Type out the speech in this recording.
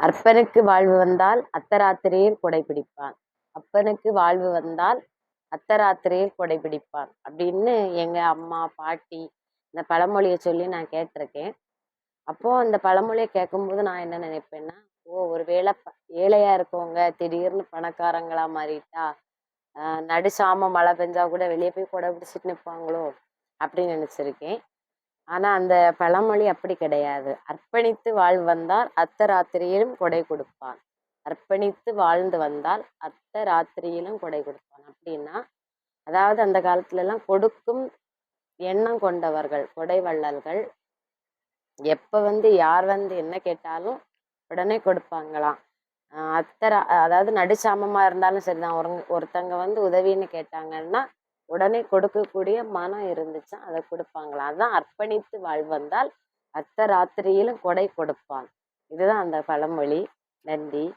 அற்பனுக்கு வாழ்வு வந்தால் அத்தராத்திரியில் கொடை பிடிப்பான் அப்பனுக்கு வாழ்வு வந்தால் அத்தராத்திரியில் கொடை பிடிப்பான் அப்படின்னு எங்க அம்மா பாட்டி இந்த பழமொழியை சொல்லி நான் கேட்டிருக்கேன். அப்போ அந்த பழமொழியை கேட்கும்போது நான் என்ன நினைப்பேன்னா ஓ ஒருவேளை ப ஏழையா இருக்கவங்க திடீர்னு பணக்காரங்களா மாறிட்டா நடுசாம மழை பெஞ்சா கூட வெளியே போய் கொடை பிடிச்சிட்டு நிற்பாங்களோ அப்படின்னு நினச்சிருக்கேன். ஆனா அந்த பழமொழி அப்படி கிடையாது. அர்ப்பணித்து வாழ் வந்தால் அர்த்த ராத்திரியிலும் கொடை கொடுப்பான். அர்ப்பணித்து வாழ்ந்து வந்தால் அர்த்த ராத்திரியிலும் கொடை கொடுப்பான். அப்படின்னா அதாவது அந்த காலத்துல எல்லாம் கொடுக்கும் எண்ணம் கொண்டவர்கள் கொடை வள்ளல்கள் எப்ப வந்து யார் வந்து என்ன கேட்டாலும் உடனே கொடுப்பாங்களாம். அத்தரா அதாவது நடுச்சாமமா இருந்தாலும் சரிதான். ஒரு ஒருத்தங்க வந்து உதவின்னு கேட்டாங்கன்னா உடனே கொடுக்கக்கூடிய மனம் இருந்துச்சா அதை கொடுப்பாங்களா? அதான் அர்ப்பணித்து வாழ்வந்தால் அர்த்த ராத்திரியிலும் கொடை கொடுப்பான். இதுதான் அந்த பழமொழி. நன்றி.